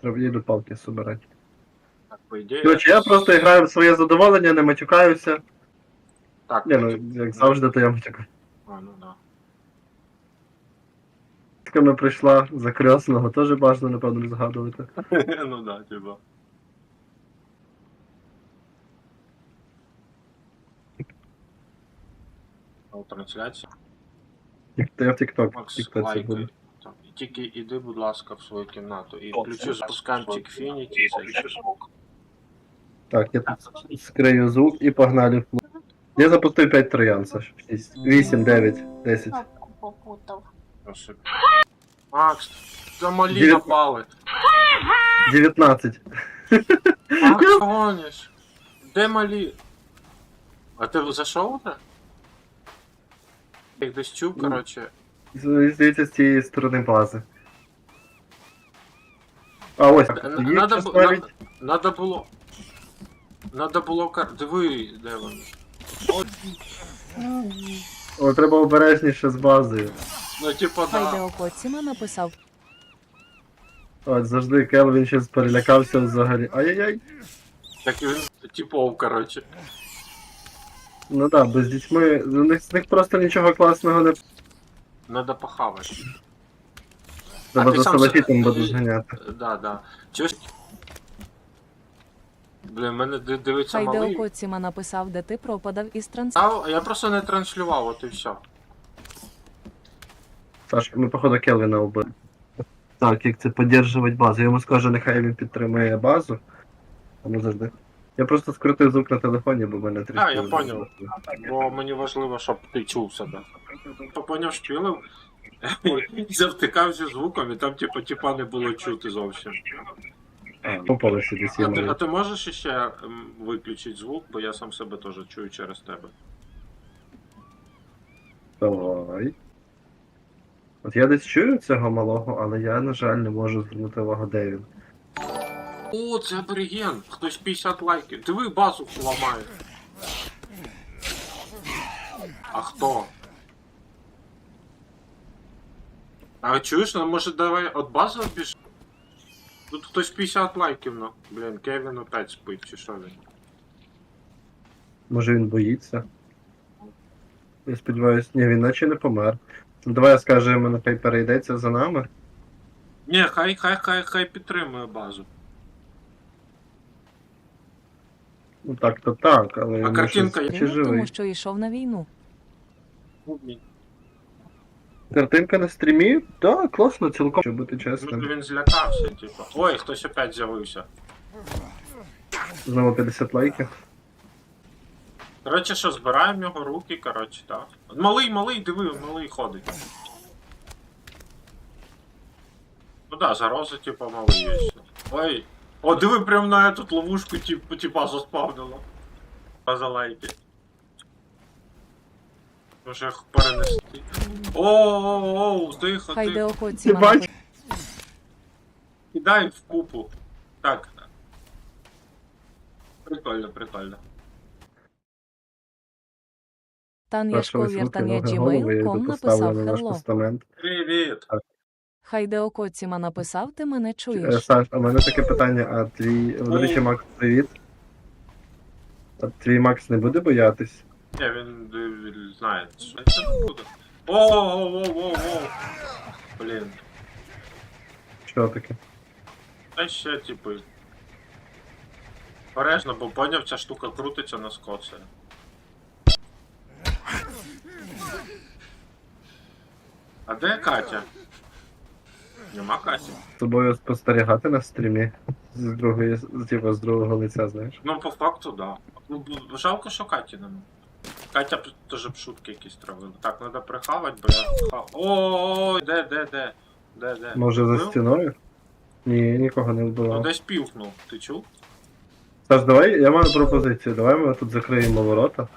Треба їду палки собирати. Так, по ідеї. Короче, я просто граю в своє задоволення, не матюкаюся. Так, Ні, ну, як завжди, то я матюкаю. А, ну да. Така прийшла за кресного, теж бажано, напевно, не згадувати. ну да, типа. О, трансляція. Як- Я в TikTok, Макс, це буде. лайкай. Тільки іди, будь ласка, в свою кімнату. І включу запускаємо Тікфініті. Так, я тут скрию звук і погнали в клуб. Я запустив 5 троян, Саш. 6, 8, 9, 10. Кнопку попутав. Макс, замалі Дев'ят- напали. 19. Макс, гониш. Де малі? А ти зайшов вже? Їх десь чув, Ну. коротше. З- Здається, з цієї сторони бази. А ось, Н- їх надо щас бу- навіть. Надо було. Надо було кар... Диви, де вони. О, треба обережніше з базою. Ну, типа, да. Хайдео Коціма написав От завжди Келвін щось перелякався взагалі. Ай-яй-яй. Так він типов, коротше. Ну так, да, без дітьми. У них, з них просто нічого класного не Надо похавати. треба ти за сам буду зганяти. Да, да. Чуєш? Блін, мене ди- дивиться Хайдео малий. Коціма написав, де ти пропадав із транс. А, я просто не транслював, от і все. Сашка, ми походу Келвіна вбили. Так, як це підтримувати базу. Я йому скажу, нехай він підтримує базу. А ну завжди. Я просто скрутив звук на телефоні, бо в мене трішки. А, я поняв. Бо мені важливо, щоб ти чув себе. Поняв, шпілив. Завтикався звуком, і там, типу, типа не було чути зовсім. Попали сюди А ти, а ти можеш ще виключити звук, бо я сам себе теж чую через тебе. Давай. От я десь чую цього малого, але я, на жаль, не можу звернути увагу, де він. О, це абориген! Хтось 50 лайків. Диви базу ламає. А хто? А чуєш, ну може давай от бази обіж? Тут хтось 50 лайків, ну. Блін, Кевін опять спить, чи що він? Може він боїться. Я сподіваюся, ні, він наче не помер. Ну, Давай йому, нехай перейдеться за нами. Ні, хай, хай, хай, хай підтримує базу. Ну так, то так, але йому картинка щось- є? чи Тому що йшов на війну. Картинка на стрімі? Так, класно, цілком, щоб бути Ну, чесним. він злякався, типу. Ой, хтось опять з'явився. Знову 50 лайків. Коротше, що, збираємо його руки, коротше, так. Малий, малий, диви, малий ходить. Ну да, зарози, типа, малий є. Ой. О, диви, прям на эту ловушку, типу, типа, заспавнило. За лайки. Може їх перенести. О-о-о, тихо, Хайдео тихо. Коціма бач? написав. Кидай в купу. Так. Прикольно, прикольно. Тан Вашого Яшков звуки Єртання ноги голови, я йду Gmail.com поставлю написав на наш хелло. Хайдео Коціма написав, ти мене Е, чуєш. Саш, а в мене таке питання, а твій. До речі, Макс, привіт. А твій Макс не буде боятись? Ні, він, він знає, що це не буде. О-о-о-о-о-о! Блін. Що таке? Та ще, типу. Обережно, бо поняв, ця штука крутиться на скоцею. А де Катя? Нема Каті? З тобою спостерігати на стрімі з другої, з, типу, з другого лиця, знаєш? Ну, по факту, да. Ну, б- жалко, що Каті нема. Катя б теж б шутки якісь травила. Так, треба прихавати, бо я хав. О, де, де, де? Де, де? Може за Вбив? стіною? Ні, нікого не Ну вбивав. десь півкнув, ти чув? Саш, давай, я маю пропозицію. Давай ми тут закриємо ворота.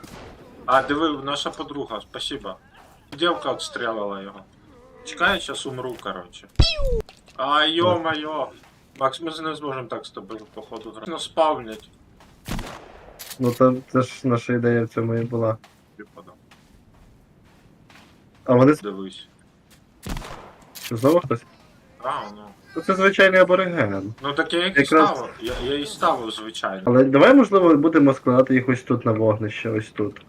А, диви, наша подруга, спасибо. Девка отстрелила його. Чекай, я сейчас умру, короче. А, ё-моё. Макс, ми не зможемо так з тобою, походу. Ну, спавнять. Ну це, це ж наша ідея в цьому і була. Типа, да. А вони Дивись. знову хтось? А, ну. Ну, Це звичайний абориген. Ну так я їх і Якраз- ставив. Я, я і ставив, звичайно. Але давай, можливо, будемо складати їх ось тут на вогнище, ось тут.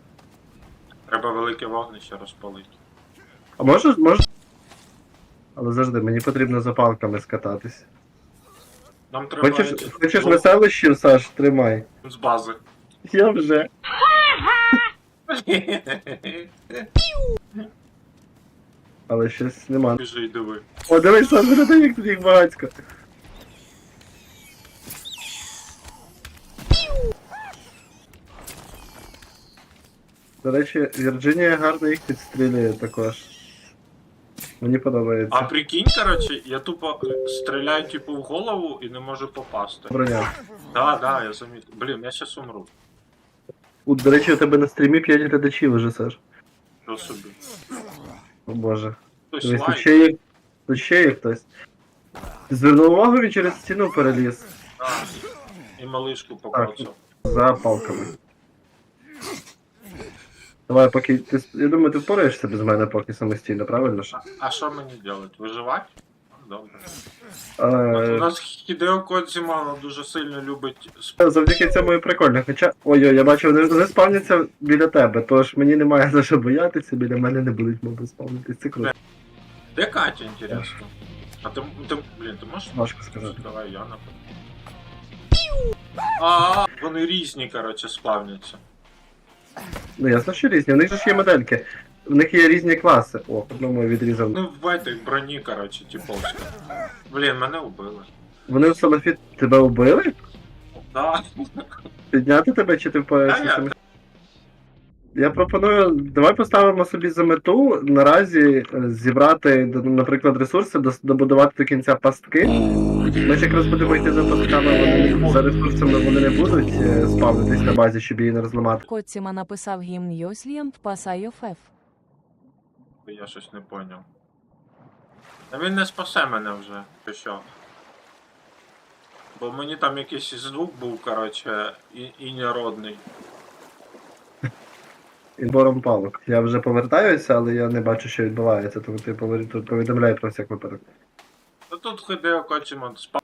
Треба велике вогнище розпалити. А може, може. Але завжди, мені потрібно за палками скататись. Нам треба Хочеш, ці- хочеш двох- веселищів, Саш, тримай. з бази. Я вже. Але щось нема. Біжи й диви. О, дивись, Саш, не як тут їх багатько. До речі, Вірджинія гарно їх підстрілює також. Мені подобається. А прикинь, короче, я тупо стріляю типу в голову і не можу попасти. Броня. Да, да, я замітив. Блін, я щас умру. У, до речі, у тебе на стрімі 5 глядачів уже, Саш. Що собі? О боже. Хтось Дивись, тут лайк. ще є, тут ще є хтось. Ти звернув увагу, він через стіну переліз Да. І малишку покоцав. за палками. Давай, поки ти. Я думаю, ти впораєшся без мене поки самостійно, правильно ж? А, що мені делать? Виживати? Добре. Е, У нас Хідео Кодзіма дуже сильно любить сп- Завдяки цьому і прикольно. Хоча. Ой-ой, я бачу, вони, вони спавняться біля тебе, тож мені немає за що боятися, біля мене не будуть моби спавнитись. Це круто. Де Катя, інтересно? А ти, ти блін, ти можеш? Важко сказати. Давай я напевно. А, вони різні, коротше, спавняться. Ну ясно, що різні. У них же ж є модельки. В них є різні класи. О, одному я відрізав. Ну, в этой броні, коротше, типовська. Блін, мене убили. Вони в Салафіт тебе вбили? Да. Підняти тебе чи ти впораєшся Та я. Я пропоную, давай поставимо собі за мету наразі е, зібрати, д- наприклад, ресурси, дос- добудувати до кінця пастки. Ми ж якраз будемо йти за пастками, вони за ресурсами вони не будуть е, спавнитись на базі, щоб її не розламати. Коціма написав гімн Йослієм Пасайофеф. Я щось не поняв. Та він не спасе мене вже, ти що? Бо мені там якийсь звук був, коротше, і, і народний. Інбором палок. Я вже повертаюся, але я не бачу, що відбувається, тому ти повер- повідомляй про всяк випадок. Тут Хидео Кочимон спав.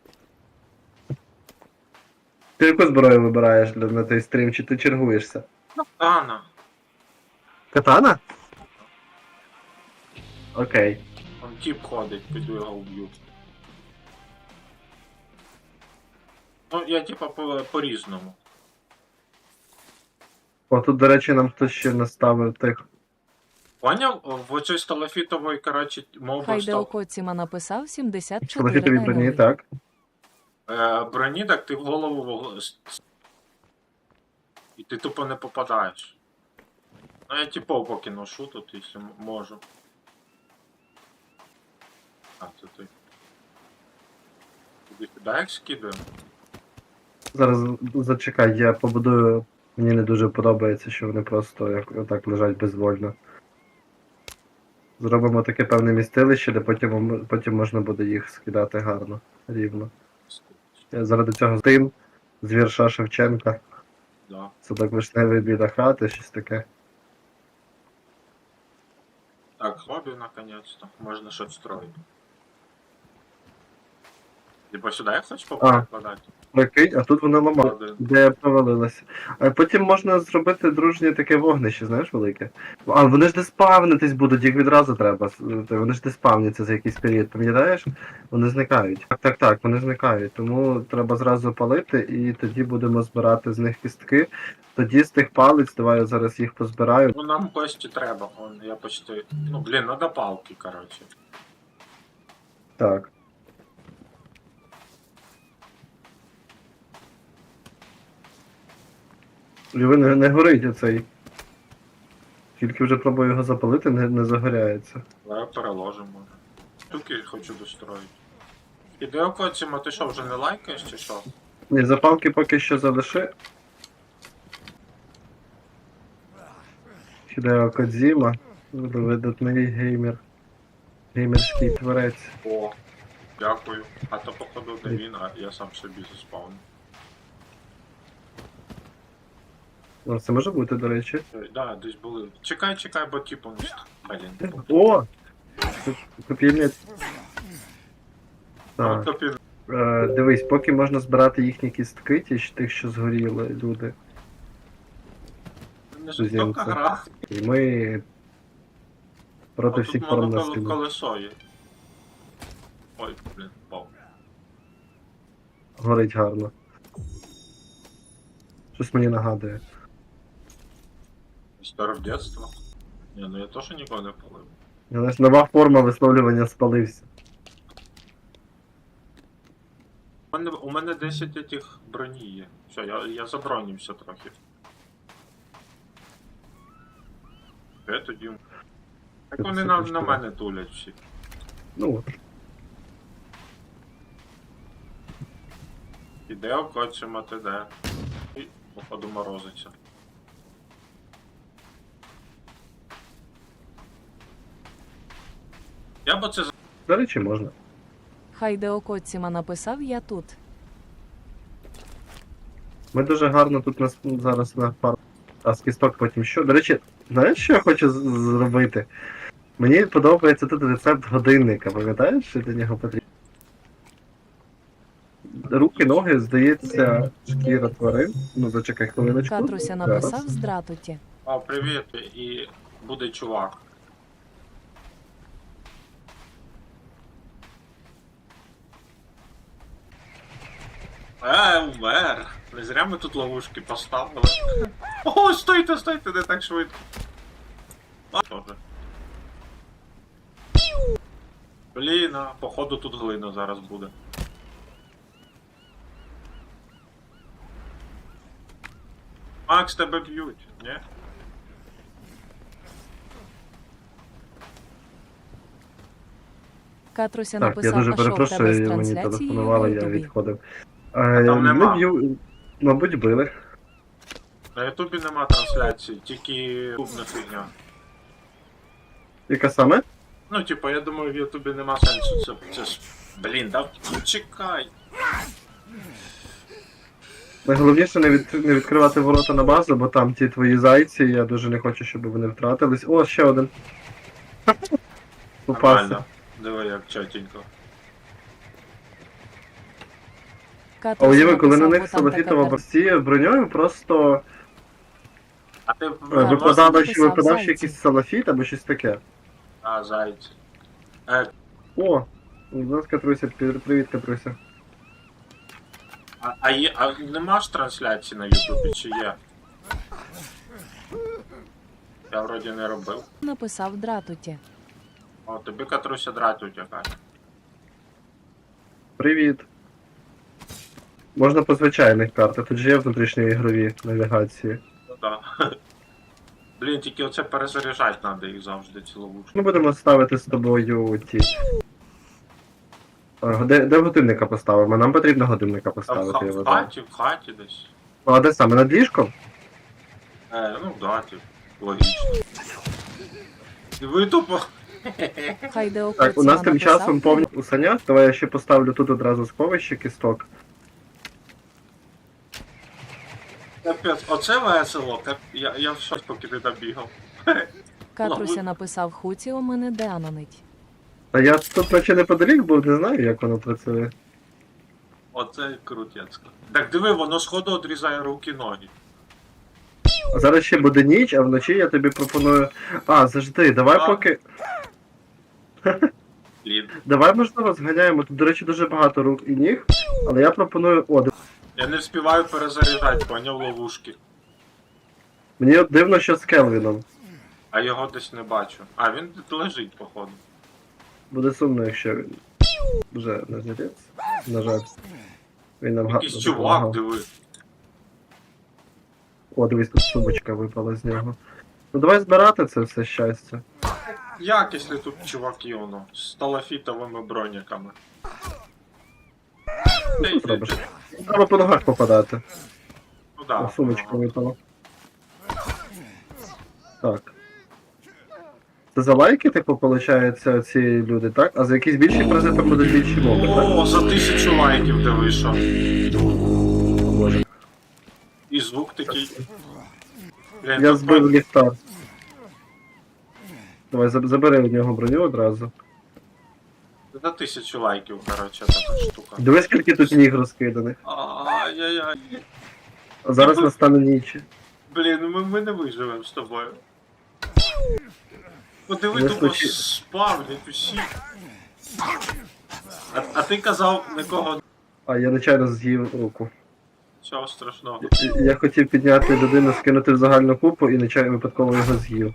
Ти яку зброю вибираєш для на той стрім, чи ти чергуєшся? Ана. Катана? Окей. Он тип ходить, піду його вб'ю. Ну, я типа по- по-різному. О, тут, до речі, нам хтось ще наставив тих. Поняв? В оцій сталофітової, коротше, моби Хайдео став. Коціма написав 74 Шалахітові броні, так. Е, броні, так ти в голову вог- с- с- І ти тупо не попадаєш. Ну я типов поки ношу тут, якщо м- можу. А, це ти. Тобі сюди як скидуємо? Зараз зачекай, я побудую. Мені не дуже подобається, що вони просто як отак лежать безвольно. Зробимо таке певне містилище, де потім, потім можна буде їх скидати гарно, рівно. Я заради цього тим, з вірша Шевченка, Да. садок вишневий біля хати, щось таке. Так, хобі наконец-то. Можна щось строїти. Типа сюди я хочу попадати? Прикинь, а тут воно ламає. Де провалилася. А потім можна зробити дружнє таке вогнище, знаєш, велике. А вони ж де спавнитись будуть, їх відразу треба. Вони ж де спавняться за якийсь період, пам'ятаєш? Вони зникають. Так, так, так, вони зникають. Тому треба зразу палити і тоді будемо збирати з них кістки. Тоді з тих палиць, давай я зараз їх позбираю. Ну нам кості треба, он, я почти. Ну блін, надо палки, короче. Так. Він не, не горить оцей. Тільки вже пробую його запалити, не, не загоряється. Давай переложимо. Штуки хочу достроїти. Ідео Коціма, ти що, вже не лайкаєш чи що? Ні, запалки поки що залиши. Хідео Кодзіма. Видатний геймер. Геймерський творець. О, дякую. А то походу де він, а я сам собі заспавнив. Ну, це може бути, до речі. Да, десь були. Чекай, чекай, бо типу Блін. О! Тут Так. Тобто Е, дивись, поки можна збирати їхні кістки, ті, ж- тих, що згоріли люди. Не жорстока гра. І ми проти А всіх форм насилля. колесо є. Ой, блін, впав. Горить гарно. Щось мені нагадує. Історія дитинства. Ні, ну я теж нікого не палив. Знаєш, нова форма висловлювання спалився. У мене, у мене 10 этих броні є. Все, я, я забронівся трохи. Я тоді. Так вони на, на мене тулять всі. Ну, Іде окочимати, де. І, походу, морозиться. Я б оце до речі, можна. Хайдеокоціма написав я тут. Ми дуже гарно тут нас зараз на пару. А з кісток потім що. До речі, знаєш, що я хочу з- зробити? Мені подобається тут рецепт годинника, пам'ятаєш, що для нього потрібно? Руки, ноги, здається, шкіра тварин. Ну, зачекай хвилиночку. Катруся Зараз. написав здратуті. А, привіт, і буде чувак. Е, умер. Не зря ми тут ловушки поставили. О, стойте, стойте, не так швидко. А, тоже. Блін, а, походу тут глина зараз буде. Макс, тебе б'ють, ні? Катруся Так, я написав, дуже а що в тебе перепрошую, з мені трансляцією телефонували, я Ютубі? відходив. Там Е, нема. не б'ю, мабуть, били. На Ютубі нема трансляції, тільки ютубна фігня. Яка саме? Ну, типа, я думаю, в Ютубі нема сенсу. Це, це ж. Блін, да ну, чекай. Найголовніше не, від, не відкривати ворота на базу, бо там ті твої зайці, я дуже не хочу, щоб вони втратились. О, ще один. Попався. Нормально. Диви, як чотенько. А уяви, коли на них салафітова кар- броньою просто А ти е, випадало, що написав випадав ще зайці. якийсь салафіт або щось таке. А, зайці. Е, О, у нас Катруся, пі- привіт, Катруся. а, а, є, а нема ж трансляції на Ютубі, чи є? Я вроді не робив. написав дратуті. О, тобі Катруся дратуть якась. Привіт. Можна по звичайних картах, тут же є внутрішні ігрові навігації. Ну да. Блін, тільки оце перезаряджати треба їх завжди, ці ловушки. Ми будемо ставити з тобою ті. А, Де, де годинника поставимо? Нам потрібно годинника в, поставити. я в вважаю. хаті, в хаті десь. А де саме? Над ліжком? Е, ну да, тип, логічно. І ви тупо. Так, у нас тим часом повні у санях. Давай я ще поставлю тут одразу сховище кісток. Капець, оце весело. Кап... Я, я в щось поки не добігав. Катруся написав Хуціо мене деанонить. А я тут наче неподалік був, не знаю, як воно працює. Оце крутецько. Так диви, воно сходу одрізає руки ноги. А зараз ще буде ніч, а вночі я тобі пропоную. А, завжди, давай А. поки. Блін. Давай можливо зганяємо. Тут, до речі, дуже багато рук і ніг. Але я пропоную. О, Я не встигаю перезаряджати, поняв ловушки. мені дивно, що з Келвіном. А його десь не бачу. А, він лежить, походу. Буде сумно, якщо він вже не жрець. На жаль. Він нам Якийсь гарно чувак, допомагав. диви. О, дивись, тут сумочка випала з нього. Ну давай збирати це все щастя. Як, якщо тут чуваки, воно, з талафітовими броніками. Та Що й- зробиш? Треба по ногах попадати. Ну да. О, сумочка випала. Так. Це за лайки, типу, виходить, ці люди, так? А за якісь більші призи там будуть більші мови, так? О, за тисячу лайків ти вийшов. Боже. І звук такий. Блін, Я збив ліхтар. Давай, заб- забери у нього броню одразу. На тисячу лайків, коротше, така штука. Дивись, скільки тут ніг розкиданих. Ай-яй-яй. А зараз настане ніч. Блін, ми, ми не виживемо з тобою. Подиви, случи- спавнять усі. А, а ти казав нікого А я нечайно з'їв руку. нічого страшного. Я- Я хотів підняти людину, скинути в загальну купу і нечайно випадково його з'їв.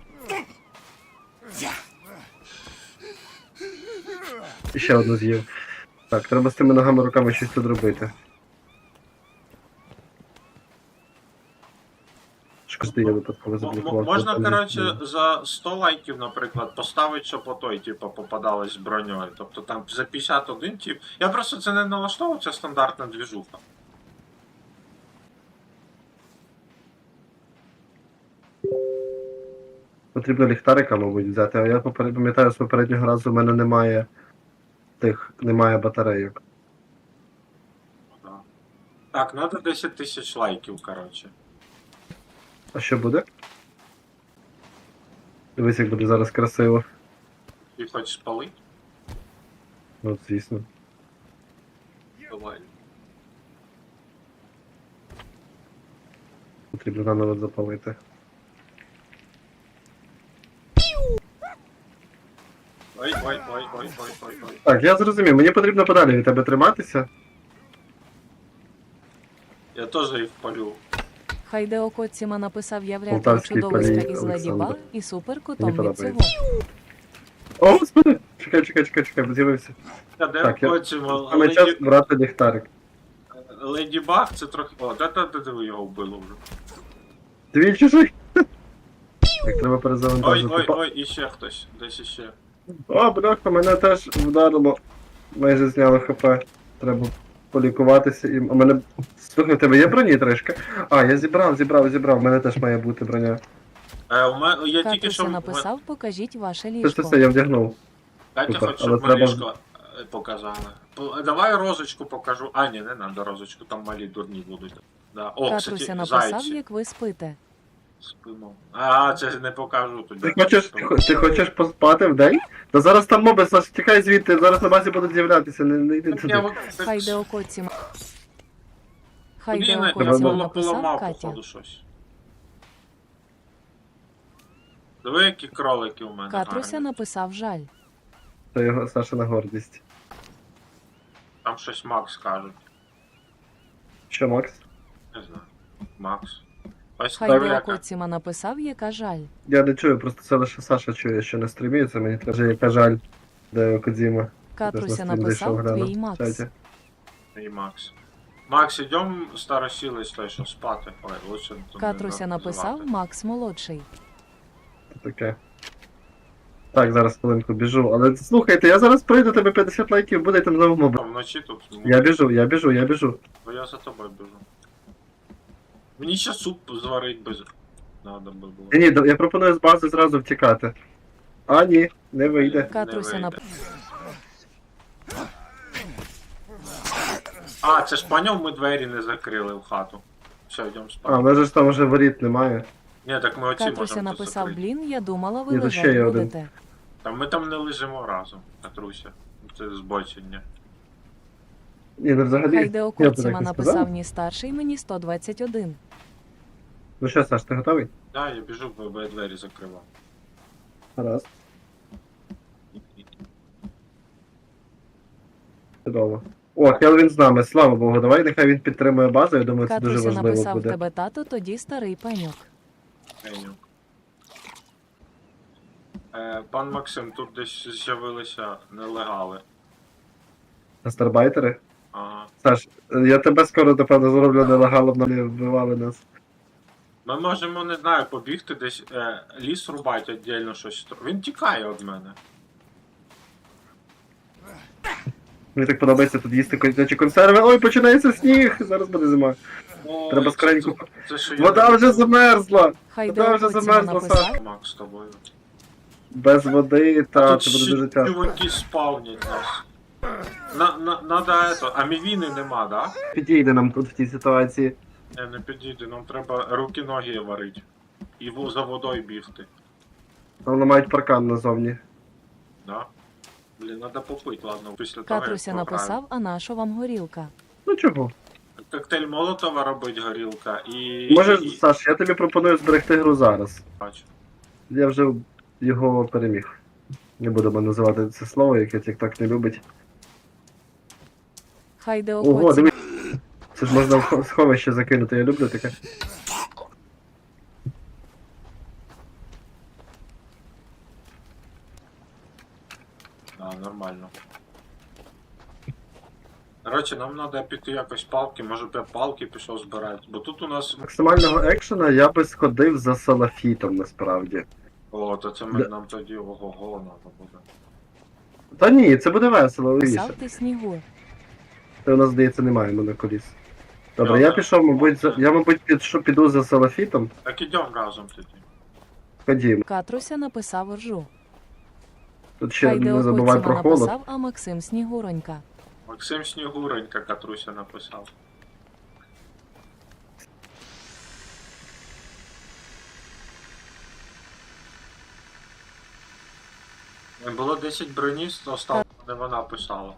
Ще одну з'їв. Так, треба з тими ногами руками щось тут робити. Шкоди, я випадково заблокував. Можна, коротше, за 100 лайків, наприклад, поставити, щоб отой, типу, попадалось з броньою. Тобто там за 51 тип. Я просто це не налаштовував, це стандартна двіжуха. Потрібно ліхтарика, мабуть, взяти, а я попер- пам'ятаю, з попереднього разу в мене немає тих, немає батарейок. Так, треба 10 тисяч лайків, коротше. А що буде? Дивись, як буде зараз красиво. Ти хочеш спалити? Ну, звісно. Давай. Потрібно наново запалити. Ой, ой, ой, ой, ой, ой, ой. Так, я зрозумів, мені потрібно подалі від тебе триматися. Я теж їх впалю. Хайдео Коціма написав я врятую Полтавський чудовиська політ із Олександр. Леді Баг і супер кутом від подобається. цього. О, господи! Чекай, чекай, чекай, чекай, з'явився. Я де Так, я- хочемо. Саме час Леді, брати ліхтарик. Леді Баг це трохи. О, де де де ви його вбили вже. Твій чужий. Так, треба Ой, перезавантажити. ой, Па- ой, і ще хтось. Десь іще. О, бляха, мене теж вдарило. Майже зняло хп. Треба полікуватися і. А мене. Слухай, в тебе є броні трішки? А, я зібрав, зібрав, зібрав. У мене теж має бути броня. Е, у мене, я тільки що. Написав, покажіть ваше Це все, я вдягнув. Дайте Супер, хоч, але щоб треба- малішко е, показали. По- Давай розочку покажу. А, ні, не надо розочку, там малі дурні будуть. Да. О, Катруся кстати, написав, зайці. як ви спите. Спимо. А, це не покажу тоді. Ти хочеш, ти, хо- ти хочеш поспати в день? Та зараз там моби, Саш, тікай звідти, зараз на базі будуть з'являтися, не, не йди туди. так- Хайдео Коціма. Блін, Хайдео я Коціма було написав поламав, Катя. походу, щось. Диви, які кролики у мене. Катруся гарні. написав жаль. Це його Сашина гордість. Там щось Макс кажуть. Що, Макс? Не знаю. Макс. Хайдео. Коціма написав, яка жаль. Я не чую, просто це лише Саша чує, що на стрімі, це мені теж яка жаль, де Кодзіма. Катруся написав твій Макс. І Макс. Макс, ідем старосілий той, що спати. Ой, лучше не Катруся написав. Макс молодший. Таке. Так, зараз хвилинку біжу. Але слухайте, я зараз прийду, тебе 50 лайків, буде там знову. Вночі тут. Я біжу, я біжу, я біжу. Бо я за тобою біжу. Мені ще суп зварить без. Надо би було. Ні, ні, я пропоную з бази зразу втікати. А, ні, не вийде. Катруся написав. А, це ж по ньому ми двері не закрили в хату. Все, йдемо А, спати. в нас же ж там вже воріт немає. Ні, так ми оці Катруся можемо тут написав, закрити. блін, я думала, ви Ні, то ще лежать є один. будете. Та ми там не лежимо разом, Катруся. Це збочення. Ні, ну взагалі. Хайдео я б так написав, ні старший, мені 121. Ну що, Саш, ти готовий? Да, я біжу, бо бо я двері закривав. Раз. Чудово. О, Хелвін з нами, слава Богу, давай нехай він підтримує базу, я думаю, це дуже Катруся важливо написав, буде. тебе тато, тоді старий пеньок. Меню. Е, пан Максим, тут десь з'явилися нелегали. Гастарбайтери? Ага. Саш, я тебе скоро, напевно, зроблю нелегалом, не вбивали нас. Ми можемо, не знаю, побігти десь е, ліс рубати віддільно щось. Він тікає від мене. Мені так подобається тут їсти котячі консерви. Ой, починається сніг! Зараз буде зима. Ой, Треба скоренько. Це, це що я Вода вже замерзла! Хайдео Та вже Коціма замерзла, написав, Макс з тобою. Без води, та Тут це буде дуже тяжко. чуваки спавнять нас. На, на, надо это, а мівіни нема, да? Підійде нам тут в цій ситуації. Не, не підійде, нам треба руки-ноги варити. І во- за водою бігти. Там ламають паркан назовні. Да? Блін, треба попити, ладно, після того, Катруся написав, а на що вам горілка? Ну чого? Коктейль Молотова робить горілка і. Може, і... Саш, я тобі пропоную зберегти гру зараз. Бачу. Я вже його переміг. Не будемо називати це слово, яке TikTok не любить. Хай Ого, деокоці дивись. Це ж можна в хо- сховище закинути, я люблю таке. Да, нормально. Короче, нам треба піти якось палки, може б я палки пішов збирати, бо тут у нас. Максимального екшена я би сходив за салафітом насправді. О, то це ми, Да. нам тоді ого-го треба буде. Та ні, це буде весело, ти снігу. Це у нас, здається, немає моноколіс. Добре, я пішов, мабуть, за... я, мабуть, підшу, піду за салафітом. Так ідемо разом тоді. Ходімо. Катруся написав ржу. Тут ще не забувай про холод. написав, а Максим Снігуронька. Максим Снігуренька Катруся написав. Було 10 броні, то стало, не вона писала.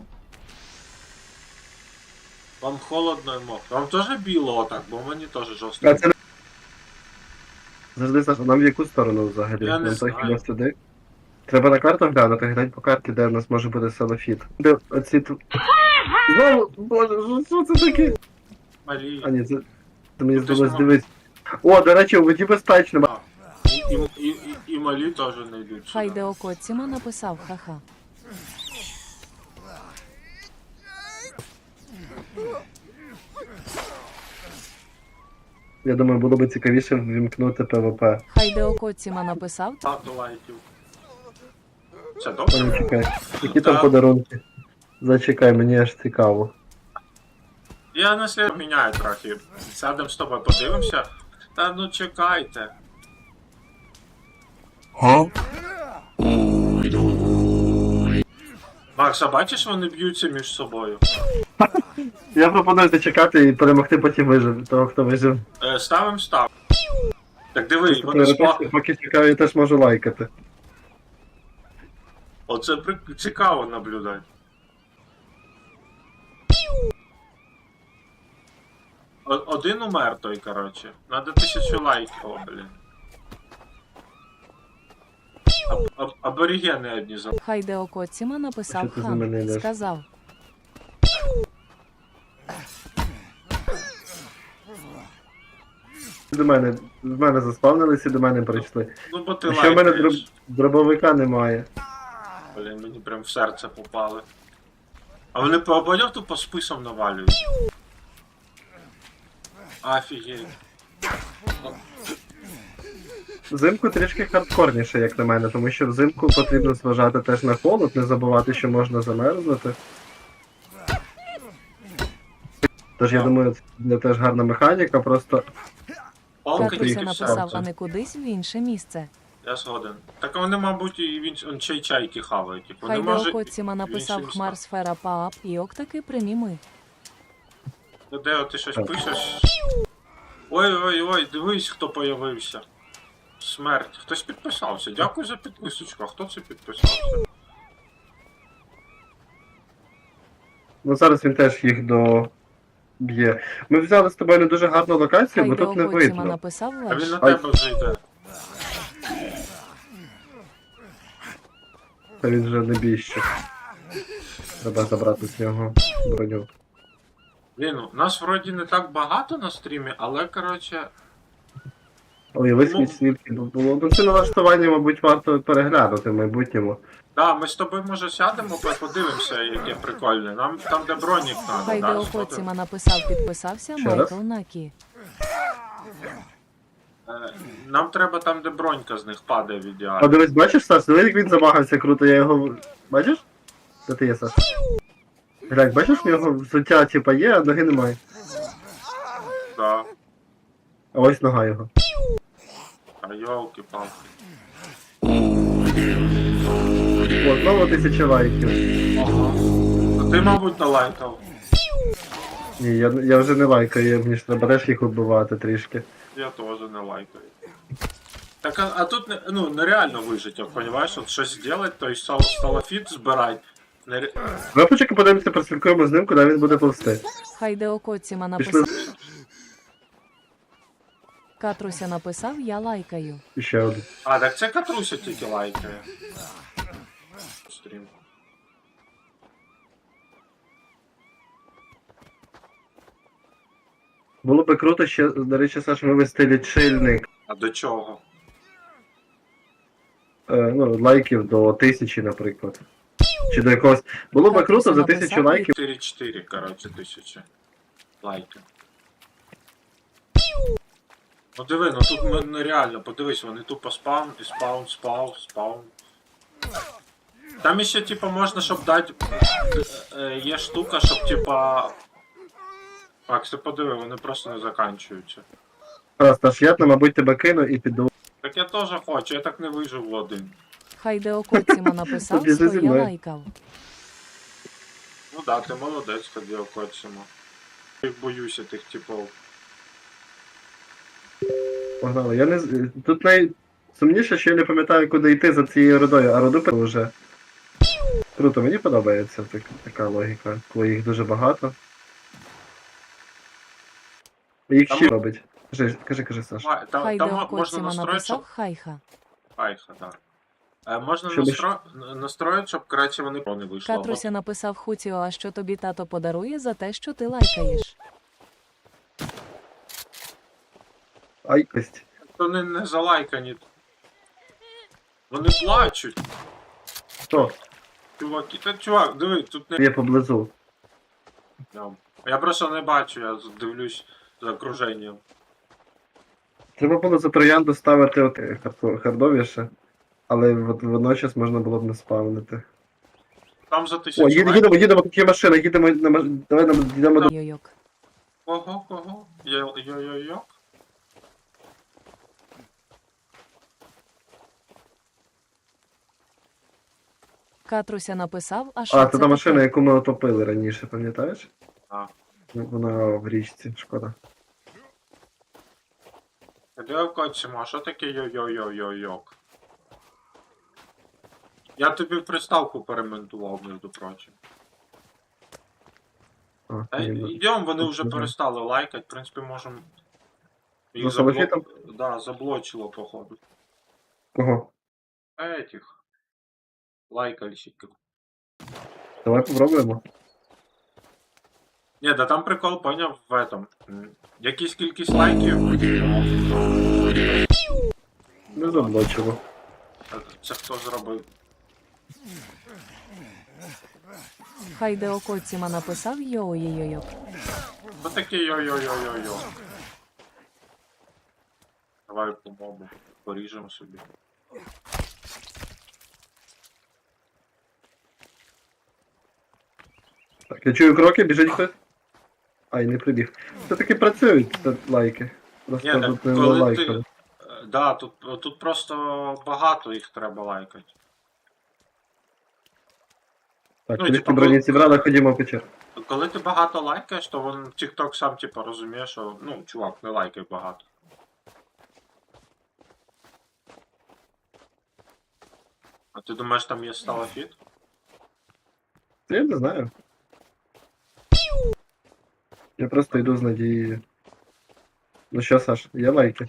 Вам холодно і мокро. Вам теж біло отак, бо мені теж жорстко. А це не... Завжди Саша, нам в яку сторону взагалі? Я не нам знаю. хіба сюди? Треба на карту глянути, глянь по карті, де в нас може бути салафіт. Де оці ту... Знову, боже, що- що це таке? А ні, це, це мені Ну, здалось дивись. О, до речі, у воді безпечно. І, і, і, і, малі теж не йдуть. Хай сюди. деокоціма написав ха-ха. Я думаю, було б цікавіше ввімкнути ПВП. Хай деокоціма написав, Багато лайків. Це добре? Ой, чекай. Які там Так. подарунки? Зачекай, мені аж цікаво. Я на слід міняю трохи. Сядемо з тобою, подивимося. Та ну чекайте. Макс, а бачиш, вони б'ються між собою. Я пропоную зачекати і перемогти потім вижив, того, хто вижив. Е, ставим став. Так диви, вони Теоретично, спа... поки чекаю, я теж можу лайкати. Оце прик- цікаво наблюдати. О- Один умер той, коротше. Надо тисячу лайків, о, блін. А- а- Аборігени одні за. хай деокоціма написав Що ти за мене хан. йдеш? Сказав. До мене, в мене заспавнились і до мене прийшли. Ну, бо ти Ще в мене дроб... лайкаєш. дробовика немає. Блін, мені прям в серце попали. А вони по ободях тупо списом навалюють. Офігеть. Взимку трішки хардкорніше, як на мене, тому що взимку потрібно зважати теж на холод, не забувати, що можна замерзнути. Тож я думаю, це буде теж гарна механіка, просто Палка ти Катруся тільки написав, все. а не кудись в інше місце. Я згоден. Так вони, мабуть, і він он чай чайки хавають. Вони Хай може. деокоціма написав інші хмар сфера паап і ок таки прийміми. Ну, Де ти щось пишеш? Ой ой ой, дивись, хто появився. Смерть. Хтось підписався. Дякую за підписочку. А хто це підписався? ну зараз він теж їх доб'є. Ми взяли з тобою не дуже гарну локацію, Хай бо тут не видно. написав А він на тебе вже йде. Та він вже не більше. Треба забрати з нього броню. Блін, у нас вроді не так багато на стрімі, але коротше. Ой, весь Ну. свідки було. Ну це налаштування, мабуть, варто переглянути в майбутньому. Да, ми з тобою може сядемо, подивимося, яке прикольне. Нам там, де бронік Хай надо, да, деокоціма написав, підписався Ще раз? Майкл Накі. Е, Нам треба там, де бронька з них падає в А дивись, бачиш, Саш, дивись, як він замагався круто, я його. Бачиш? Де ти є, Саш? Глянь, бачиш, в нього взуття типа є, а ноги немає. Да. А ось нога його. А йолки палки О, знову тисяча лайків. Ага. А ти, мабуть, налайкав. Ні, я, я вже не лайкаю, мені ж треба теж їх вбивати трішки. Я теж не лайкаю. Так, а, а тут не, ну, нереально вижити, понимаєш? От щось зробити, то есть сал- салафіт збирати. Нере... Давай почекай подивимося, прослідкуємо з ним, куди він буде повсти. Хайдео Коціма Пішли написав. Катруся написав, я лайкаю. ще один. А, так це Катруся тільки лайкає. Стрім. Було би круто ще, до речі, Саш, вивести лічильник А до чого? е, ну, лайків до тисячі, наприклад. Чи до якогось. Було би круто за тисячу лайків. 4-4, коротше, тисячі лайків. Ну диви, ну тут ми- нереально, подивись, вони тупо спаун і спаун, спаун, спаун. Там ще, типа, можна, щоб дати. е, е, Є штука, щоб, типа. Макс, ти подиви, вони просто не заканчуються. Раз, Саш, я, мабуть, тебе кину і піду. Так я теж хочу, я так не виживу один. Хайдео Коціма написав, зі що я мною. лайкав. Ну да, ти молодець, тоді окоцимо. Я боюся тих типов. Погнали. Я не з- Тут найсумніше, що я не пам'ятаю, куди йти за цією родою, а роду вже. Круто, мені подобається так, така логіка, коли їх дуже багато. Їх ще робить. Кажи, кажи, кажи, Саш. Ма- Там, там Хайдео мо- можна настроїти, написав, щоб... хайха. Айха, да. Е, можна Щоб настро... настроїти, щоб краще вони не вийшло. Катруся написав Хуціо, а що тобі тато подарує за те, що ти лайкаєш. Ай, кость. Вони не залайкані. Вони плачуть, Хто? Чуваки. Та чувак, диви, тут не. Є поблизу. Я просто не бачу, я дивлюсь за окруженням. Треба було за троянду ставити от е, хард- хардовіше, але от водночас можна було б не спавнити. Там за тисячу. О, їдемо, їдемо, їдемо, тут є машина, їдемо на маш... Давай нам йдемо до. Йойок. Кого, кого? Йо-йо-йо. Катруся написав, а що А, це та машина, яку ми отопили раніше, пам'ятаєш? А. Ну, Вона в річці, шкода. Де окоцимо, а що таке йо-йо-йо-йо-йок? Я тобі приставку перемонтував, між прочим. А, Та ні, йдемо, вони вже перестали лайкати, в принципі, можемо. Їх салафітом? забло... Да, заблочило, походу. Кого? Этих. Лайкальщиків. Давай попробуємо. Ні, да там прикол поняв в этом. Якісь кількість лайків. Не заблочило. Це хто зробив? Хайдео Коціма написав йо-йо-йойок. Що таке йо-йо-йо-йо-йо? Давай по мобу. Поріжемо собі. Так, я чую кроки, біжить хтось. Ай, не прибіг. Це таки працюють це лайки. Просто Ні, так не коли ти. лайкали. Е, Да, тут, тут просто багато їх треба лайкати. Так, ну, коли типа, ті броні коли- зібрали, ходімо в печер. Коли ти багато лайкаєш, то він TikTok сам типу розуміє, що ну, чувак, не лайкай багато. А ти думаєш, там є сталофіт? Це я не знаю. Я просто йду з надією. Ну що, Саш, є лайки?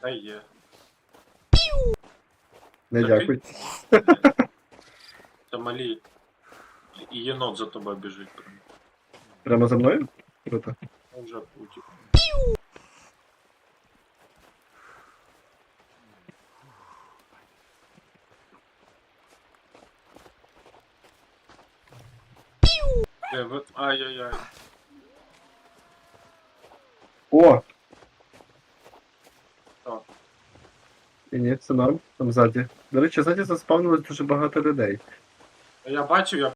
Та є. Не Та дякую. Та малі. І єнот за тобою біжить прям. Прямо за мною? Круто. Ну, Вже утік. Е, ви- Ай-яй-яй. О! Що? І ні, все норм, там ззаді. До речі, ззаді заспавнилось дуже багато людей. Я бачив, я